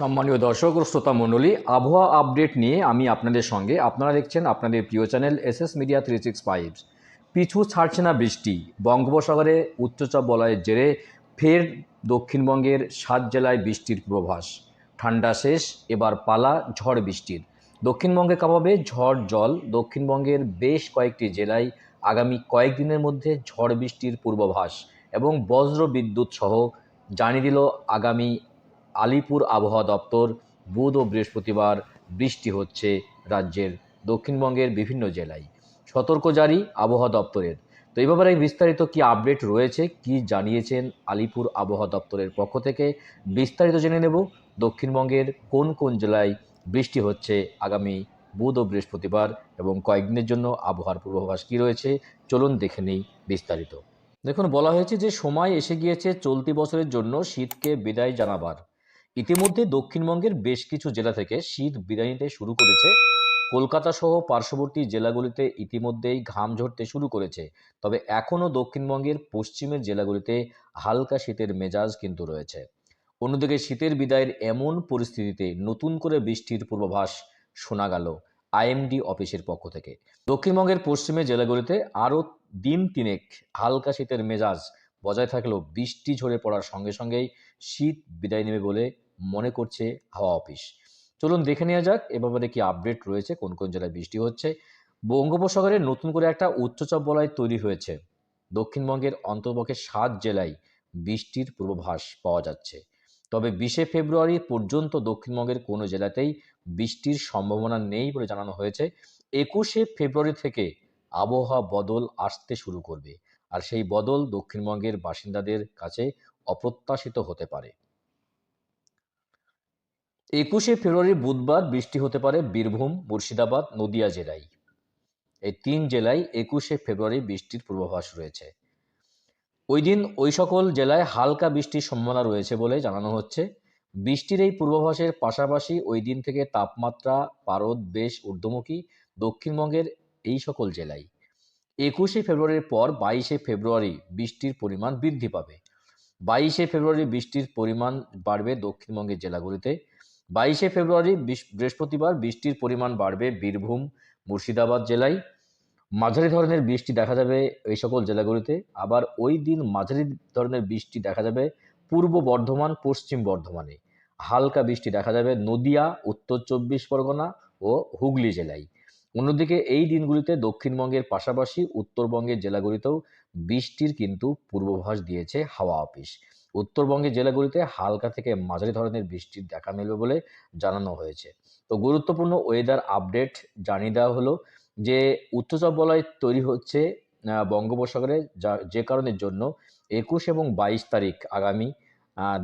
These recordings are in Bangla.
সম্মানীয় দর্শক ও শ্রোতা মণ্ডলী, আবহাওয়া আপডেট নিয়ে আমি আপনাদের সঙ্গে আপনারা দেখছেন আপনাদের প্রিয় channel S S media three six five পিছু ছাড়ছে না বৃষ্টি। বঙ্গোপসাগরে উচ্চচাপ বলয়ের জেরে ফের দক্ষিণবঙ্গের সাত জেলায় বৃষ্টির পূর্বাভাস। ঠান্ডা শেষ, এবার পালা ঝড় বৃষ্টির। দক্ষিণবঙ্গে কাঁপাবে ঝড় জল। দক্ষিণবঙ্গের বেশ কয়েকটি জেলায় আগামী কয়েকদিনের মধ্যে ঝড় বৃষ্টির পূর্বাভাস এবং বজ্র বিদ্যুৎ সহ জানিয়ে দিল আগামী আলিপুর আবহাওয়া দপ্তর, বুধ ও বৃহস্পতিবার বৃষ্টি হচ্ছে রাজ্যের দক্ষিণবঙ্গের বিভিন্ন জেলায়। সতর্ক জারি আবহাওয়া দপ্তরের। তো এই ব্যাপারে বিস্তারিত কি আপডেট রয়েছে, কি জানিয়েছেন আলিপুর আবহাওয়া দপ্তরের পক্ষ থেকে বিস্তারিত জেনে নেব। দক্ষিণবঙ্গের কোন কোন জেলায় বৃষ্টি হচ্ছে আগামী বুধ ও বৃহস্পতিবার এবং কয়েকদিনের জন্য আবহাওয়ার পূর্বাভাস কী রয়েছে, চলুন দেখে নেই বিস্তারিত। দেখুন, বলা হয়েছে যে সময় এসে গিয়েছে চলতি বছরের জন্য শীতকে বিদায় জানাবার। ইতিমধ্যে দক্ষিণবঙ্গের বেশ কিছু জেলা থেকে শীত বিদায় নিতে শুরু করেছে। কলকাতা সহ পার্শ্ববর্তী জেলাগুলিতে ইতিমধ্যেই ঘাম ঝরতে শুরু করেছে। তবে এখনও দক্ষিণবঙ্গের পশ্চিমের জেলাগুলিতে হালকা শীতের মেজাজ কিন্তু রয়েছে। অন্যদিকে শীতের বিদায়ের এমন পরিস্থিতিতে নতুন করে বৃষ্টির পূর্বাভাস শোনা গেল আইএমডি অফিসের পক্ষ থেকে। দক্ষিণবঙ্গের পশ্চিমের জেলাগুলিতে আরও দিন তিনেক হালকা শীতের মেজাজ বজায় থাকলেও বৃষ্টি ঝরে পড়ার সঙ্গে সঙ্গেই শীত বিদায় নেবে বলে মনে করছে হাওয়া অফিস। চলুন দেখে নেওয়া যাক, এ ব্যাপারে কি আপডেট রয়েছে, কোন কোন জেলায় বৃষ্টি হচ্ছে। বঙ্গোপসাগরে নতুন করে একটা উচ্চচাপ বলয় তৈরি হয়েছে। দক্ষিণবঙ্গের অন্তর্পক্ষে সাত জেলায় বৃষ্টির পূর্বাভাস পাওয়া যাচ্ছে। তবে বিশে ফেব্রুয়ারি পর্যন্ত দক্ষিণবঙ্গের কোনো জেলাতেই বৃষ্টির সম্ভাবনা নেই বলে জানানো হয়েছে। একুশে ফেব্রুয়ারি থেকে আবহাওয়া বদল আসতে শুরু করবে। আর সেই বদল দক্ষিণবঙ্গের বাসিন্দাদের কাছে অপ্রত্যাশিত হতে পারে। একুশে ফেব্রুয়ারি বুধবার বৃষ্টি হতে পারে বীরভূম, মুর্শিদাবাদ, নদিয়া জেলায়। এই তিন জেলায় একুশে ফেব্রুয়ারি বৃষ্টির পূর্বাভাস রয়েছে। ওই দিন ওই সকল জেলায় হালকা বৃষ্টির সম্ভাবনা রয়েছে বলে জানানো হচ্ছে। বৃষ্টির এই পূর্বাভাসের পাশাপাশি ওই দিন থেকে তাপমাত্রা, পারদ, বেশ ঊর্ধ্বমুখী দক্ষিণবঙ্গের এই সকল জেলায়। একুশে ফেব্রুয়ারির পর বাইশে ফেব্রুয়ারি বৃষ্টির পরিমাণ বৃদ্ধি পাবে। বাইশে ফেব্রুয়ারি বৃষ্টির পরিমাণ বাড়বে দক্ষিণবঙ্গের জেলাগুলিতে। বাইশে ফেব্রুয়ারি বৃহস্পতিবার বৃষ্টির পরিমাণ বাড়বে বীরভূম, মুর্শিদাবাদ জেলায়। মাঝারি ধরনের বৃষ্টি দেখা যাবে এই সকল জেলাগুলিতে। আবার ওই দিন মাঝারি ধরনের বৃষ্টি দেখা যাবে পূর্ব বর্ধমান, পশ্চিম বর্ধমানে। হালকা বৃষ্টি দেখা যাবে নদিয়া, উত্তর চব্বিশ পরগনা ও হুগলি জেলায়। অন্যদিকে এই দিনগুলিতে দক্ষিণবঙ্গের পাশাপাশি উত্তরবঙ্গের জেলাগুলিতেও বৃষ্টির কিন্তু পূর্বাভাস দিয়েছে হাওয়া অফিস। উত্তরবঙ্গের জেলাগুলিতে হালকা থেকে মাঝারি ধরনের বৃষ্টির দেখা মিলবে বলে জানানো হয়েছে। তো গুরুত্বপূর্ণ ওয়েদার আপডেট জানিয়ে দেওয়া হলো যে উচ্চচাপ বলয় তৈরি হচ্ছে বঙ্গোপসাগরে যা, যে কারণের জন্য একুশ এবং বাইশ তারিখ আগামী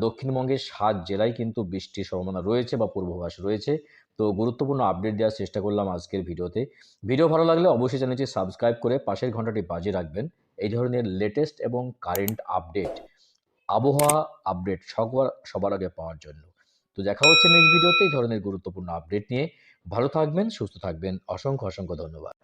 দক্ষিণবঙ্গের সাত জেলায় কিন্তু বৃষ্টির সম্ভাবনা রয়েছে বা পূর্বাভাস রয়েছে। তো গুরুত্বপূর্ণ আপডেট দেওয়ার চেষ্টা করলাম আজকের ভিডিওতে। ভিডিও ভালো লাগলে অবশ্যই চ্যানেলটি সাবস্ক্রাইব করে পাশের ঘন্টাটি বাজিয়ে রাখবেন। এই ধরনের লেটেস্ট এবং কারেন্ট আপডেট আবহাওয়া আপডেট সবার সবার আগে পাওয়ার জন্য। তো দেখা হচ্ছে নেক্সট ভিডিওতে এই ধরনের গুরুত্বপূর্ণ আপডেট নিয়ে। ভালো থাকবেন, সুস্থ থাকবেন। অসংখ্য অসংখ্য ধন্যবাদ।